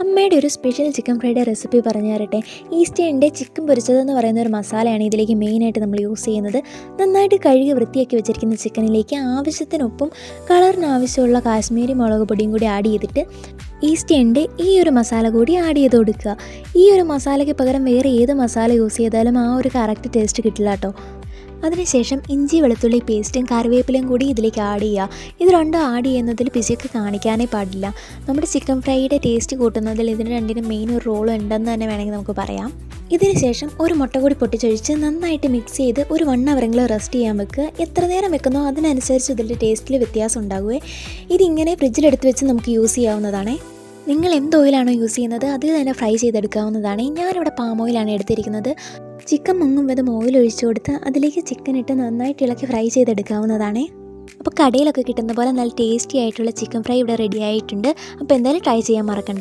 അമ്മയുടെ ഒരു special chicken fried recipe പറഞ്ഞു തരട്ടെ ഈസ്റ്റ് ഈസ്റ്റേണിന്റെ ചിക്കൻ പൊരിച്ചതെന്ന് പറയുന്ന ഒരു മസാലയാണ് ഇതിലേക്ക് മെയിനായിട്ട് നമ്മൾ യൂസ് ചെയ്യുന്നത്. നന്നായിട്ട് കഴുകി വൃത്തിയാക്കി വെച്ചിരിക്കുന്ന ചിക്കനിലേക്ക് ആവശ്യത്തിനൊപ്പം കളറിന് ആവശ്യമുള്ള കാശ്മീരി മുളക് പൊടിയും കൂടി ആഡ് ചെയ്തിട്ട് ഈസ്റ്റ് ഈസ്റ്റേണിന്റെ ഈ ഒരു മസാല കൂടി ആഡ് ചെയ്ത് കൊടുക്കുക. ഈ ഒരു മസാലയ്ക്ക് പകരം വേറെ ഏത് മസാല യൂസ് ചെയ്താലും ആ ഒരു കറക്റ്റ് ടേസ്റ്റ് കിട്ടില്ല കേട്ടോ. അതിനുശേഷം ഇഞ്ചി വെളുത്തുള്ളി പേസ്റ്റും കറിവേപ്പിലയും കൂടി ഇതിലേക്ക് ആഡ് ചെയ്യുക. ഇത് രണ്ടും ആഡ് ചെയ്യുന്നതിൽ പിശക്ക് കാണിക്കാനേ പാടില്ല. നമ്മുടെ ചിക്കൻ ഫ്രൈയുടെ ടേസ്റ്റ് കൂട്ടുന്നതിൽ ഇതിന് രണ്ടിനും മെയിൻ ഒരു റോൾ ഉണ്ടെന്ന് തന്നെ വേണമെങ്കിൽ നമുക്ക് പറയാം. ഇതിനുശേഷം ഒരു മുട്ട കൂടി പൊട്ടിച്ചൊഴിച്ച് നന്നായിട്ട് മിക്സ് ചെയ്ത് ഒരു വൺ അവറെങ്കിലും റെസ്റ്റ് ചെയ്യാൻ വെക്കുക. എത്ര നേരം വെക്കുന്നോ അതിനനുസരിച്ച് ഇതിന്റെ ടേസ്റ്റിൽ വ്യത്യാസം ഉണ്ടാകുകയെ ഇതിങ്ങനെ ഫ്രിഡ്ജിലെടുത്ത് വെച്ച് നമുക്ക് യൂസ് ചെയ്യാവുന്നതാണേ. നിങ്ങൾ എന്ത് ഓയിലാണോ യൂസ് ചെയ്യുന്നത് അതിൽ തന്നെ ഫ്രൈ ചെയ്തെടുക്കാവുന്നതാണ്. ഞാനിവിടെ പാം ഓയിലാണ് എടുത്തിരിക്കുന്നത്. ചിക്കൻ മുങ്ങും വിധം ഓയിൽ ഒഴിച്ചു കൊടുത്ത് അതിലേക്ക് ചിക്കൻ ഇട്ട് നന്നായിട്ട് ഇളക്കി ഫ്രൈ ചെയ്തെടുക്കാവുന്നതാണ്. അപ്പോൾ കടയിലൊക്കെ കിട്ടുന്ന പോലെ നല്ല ടേസ്റ്റി ആയിട്ടുള്ള ചിക്കൻ ഫ്രൈ ഇവിടെ റെഡി ആയിട്ടുണ്ട്. അപ്പോൾ എന്തായാലും ട്രൈ ചെയ്യാൻ മറക്കണ്ട.